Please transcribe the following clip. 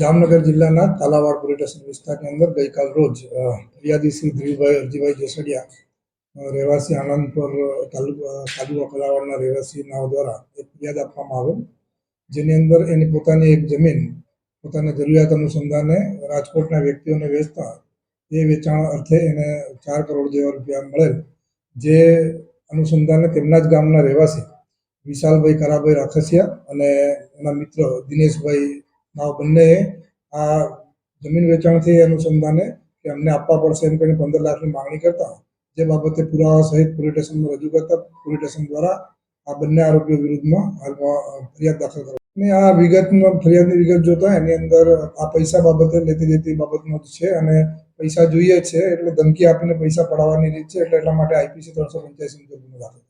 જામનગર જિલ્લાના તાલાવાડ police station વિસ્તારની અંદર ગઈકાલ રોજ ફરિયાદી શ્રી ધીરુભાઈ, અરજીભાઈ જેસડિયા રહેવાસી આનંદપુર તાલુકા તાલુકા કલાવાડના રહેવાસીના દ્વારા એક ફરિયાદ આપવામાં આવેલ, જેની અંદર એની પોતાની એક જમીન, પોતાની જરૂરિયાત અનુસંધાને રાજકોટના વ્યક્તિઓને વેચતા એ વેચાણ અર્થે એને ચાર કરોડ જેવા રૂપિયા મળેલ, જે અનુસંધાને તેમના જ ગામના રહેવાસી વિશાલભાઈ કરાભાઈ રાખસિયા અને એના મિત્ર દિનેશભાઈ ના બંને, આ જમીન વેચાણથી અનુસંધાને કે અમને આપવા પડશે એમ કરીને પંદર લાખની માંગણી કરતા, જે બાબતે પુરાવા સહિત પોલીસ સ્ટેશનમાં રજૂ કરતા પોલીસ સ્ટેશન દ્વારા આ બંને આરોપીઓ વિરુદ્ધમાં હાલમાં ફરિયાદ દાખલ કરવા અને આ વિગતમાં, ફરિયાદની વિગત જોતા એની અંદર આ પૈસા બાબતે લેતી દેતી બાબતનો જ છે અને પૈસા જોઈએ છે એટલે ધમકી આપીને પૈસા પડાવવાની રીત છે એટલે એટલા માટે આઈપીસી ત્રણસો પંચ્યાસી મુજબ ગુનો દાખલ.